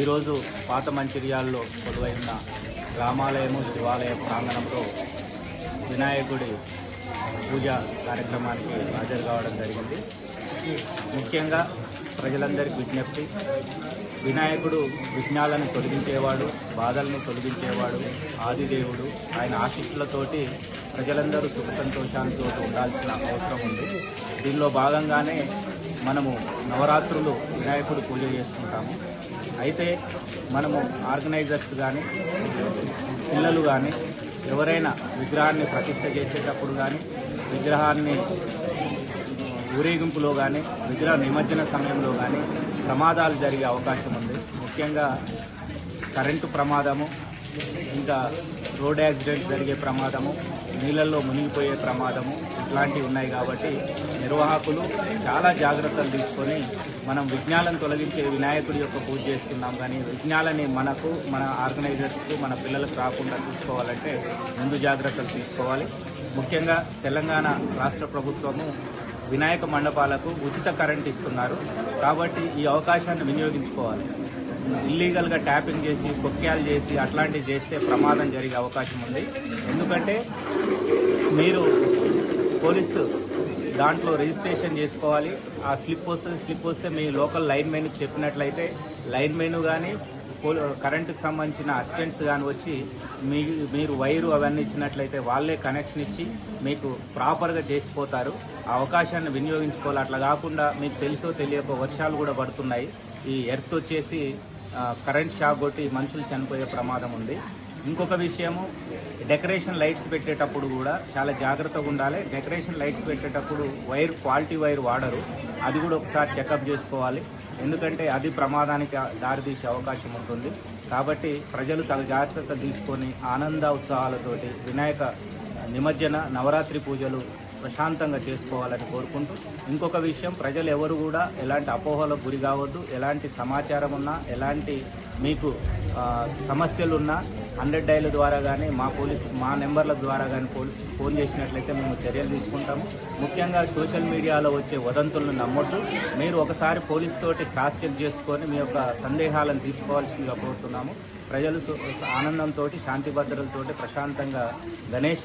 ఈరోజు పాత మంచిర్యాలలో కొలువైన రామాలయము శివాలయ ప్రాంగణంలో వినాయకుడి పూజ కార్యక్రమానికి హాజరు కావడం జరిగింది. ముఖ్యంగా ప్రజలందరికీ విజ్ఞప్తి వినాయకుడు విఘ్నాలను తొలగించేవాడు బాధలను తొలగించేవాడు ఆదిదేవుడు. ఆయన ఆశీస్సులతోటి ప్రజలందరూ సుఖ సంతోషాలతో ఉండాల్సిన అవసరం ఉంది. దీనిలో భాగంగానే మనము నవరాత్రులు వినాయకుడు పూజ చేసుకుంటాము. అయితే మనము ఆర్గనైజర్స్ కానీ పిల్లలు కానీ ఎవరైనా విగ్రహాన్ని ప్రతిష్ట చేసేటప్పుడు కానీ విగ్రహాన్ని ఊరేగింపులో కానీ విగ్రహ నిమజ్జన సమయంలో కానీ ప్రమాదాలు జరిగే అవకాశం ఉంది. ముఖ్యంగా కరెంటు ప్రమాదము ఇంకా రోడ్ యాక్సిడెంట్స్ జరిగే ప్రమాదము నీళ్ళల్లో మునిగిపోయే ప్రమాదము ఇట్లాంటివి ఉన్నాయి కాబట్టి నిర్వాహకులు చాలా జాగ్రత్తలు తీసుకొని మనం విజ్ఞానం తొలగించే వినాయకుడి యొక్క పూజ చేస్తున్నాం. కానీ విజ్ఞాలని మనకు మన ఆర్గనైజర్స్కు మన పిల్లలకు రాకుండా చూసుకోవాలంటే ముందు జాగ్రత్తలు తీసుకోవాలి. ముఖ్యంగా తెలంగాణ రాష్ట్ర ప్రభుత్వము వినాయక మండపాలకు ఉచిత కరెంట్ ఇస్తున్నారు. కాబట్టి ఈ అవకాశాన్ని వినియోగించుకోవాలి. ఇల్లీగల్గా ట్యాపింగ్ చేసి కొక్యాలు చేసి అట్లాంటివి చేస్తే ప్రమాదం జరిగే అవకాశం ఉంది. ఎందుకంటే మీరు పోలీసు దాంట్లో రిజిస్ట్రేషన్ చేసుకోవాలి. ఆ స్లిప్ వస్తుంది స్లిప్ వస్తే మీ లోకల్ లైన్ మెన్ చెప్పినట్లయితే లైన్ మెన్ కానీ కరెంటుకు సంబంధించిన అసిస్టెంట్స్ కానీ వచ్చి మీ మీరు వైరు అవన్నీ ఇచ్చినట్లయితే వాళ్ళే కనెక్షన్ ఇచ్చి మీకు ప్రాపర్గా చేసిపోతారు. ఆ అవకాశాన్ని వినియోగించుకోవాలి. అట్లా కాకుండా మీకు తెలుసో తెలియకో వర్షాలు కూడా పడుతున్నాయి. ఈ ఎర్త్ వచ్చేసి కరెంట్ షాక్ కొట్టి మనుషులు చనిపోయే ప్రమాదం ఉంది. ఇంకొక విషయము డెకరేషన్ లైట్స్ పెట్టేటప్పుడు కూడా చాలా జాగ్రత్తగా ఉండాలి. డెకరేషన్ లైట్స్ పెట్టేటప్పుడు వైర్ క్వాలిటీ వైర్ వాడరు. అది కూడా ఒకసారి చెకప్ చేసుకోవాలి. ఎందుకంటే అది ప్రమాదానికి దారితీసే అవకాశం ఉంటుంది. కాబట్టి ప్రజలు తగు జాగ్రత్త తీసుకొని ఆనంద ఉత్సాహాలతోటి వినాయక నిమజ్జన నవరాత్రి పూజలు ప్రశాంతంగా చేసుకోవాలని కోరుకుంటూ ఇంకొక విషయం ప్రజలు ఎవరు కూడా ఎలాంటి అపోహలకు గురి కావద్దు. ఎలాంటి సమాచారం ఉన్నా ఎలాంటి మీకు సమస్యలున్నా హండ్రెడ్ డైల్ ద్వారా కానీ మా పోలీస్ మా నెంబర్ల ద్వారా కానీ ఫోన్ చేసినట్లయితే మేము చర్యలు తీసుకుంటాము. ముఖ్యంగా సోషల్ మీడియాలో వచ్చే వదంతులను నమ్మొద్దు. మీరు ఒకసారి పోలీస్ తోటి క్రాస్ చెక్ చేసుకొని మీ యొక్క సందేహాలను తీర్చుకోవాల్సిందిగా కోరుతున్నాము. ప్రజలు ఆనందంతో శాంతి భద్రతలతోటి ప్రశాంతంగా గణేష్